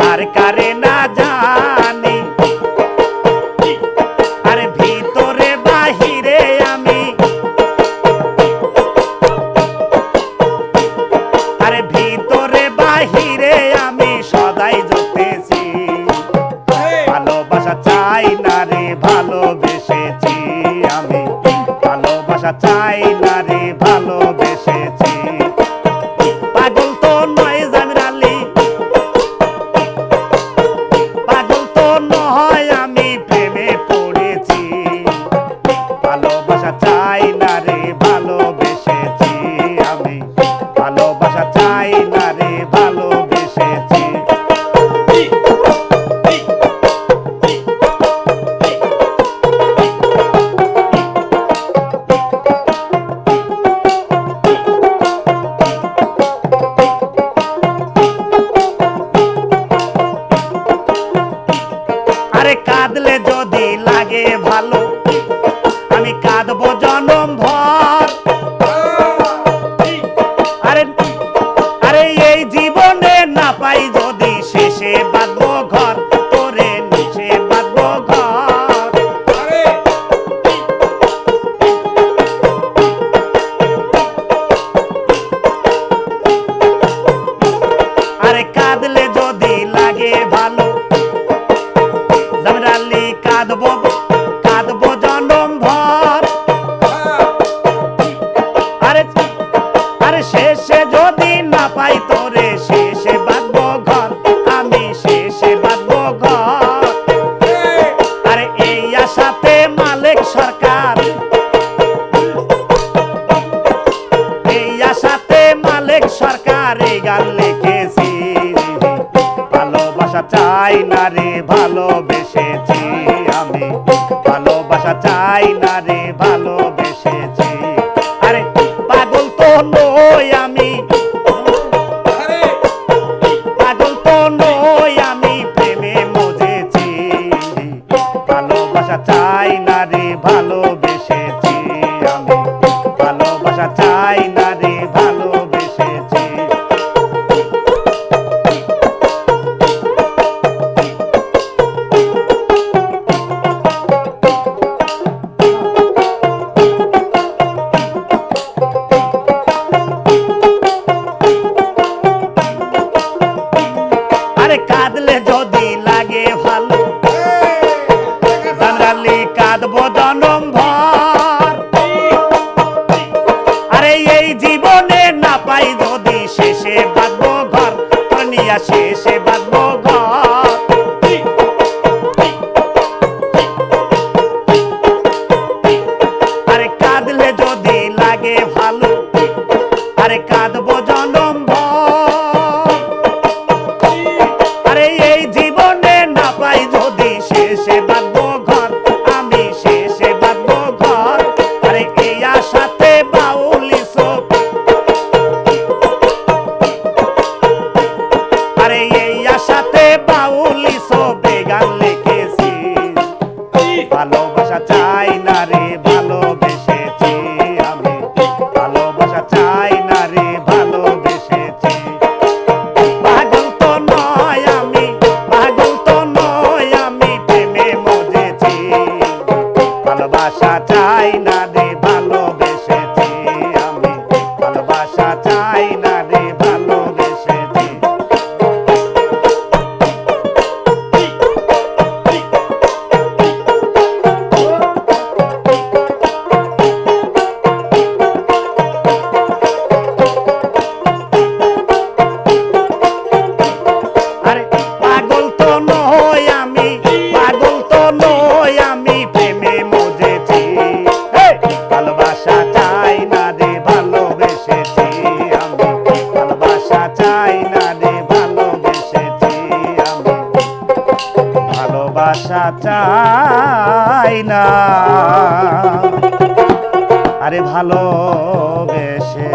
কার কারে না জানি। আর ভিতরে বাহিরে আমি। আর ভিতরে বাহিরে আমি সদাই ভালোবাসা চাই না রে ভালোবেসেছি আমি। ভালোবাসা চাই না রে লিখেছি ভালোবাসা চাই না রে ভালোবেসেছি আমি। ভালোবাসা চাই না কাঁদলে যদি লাগে ভালো। জানালি কাঁদব জনম ভর। আরে এই জীবনে না পাই যদি শেষে বাঁধব ঘর। শেষে paloma. ভালোবাসা চাই না। আরে ভালোবেসে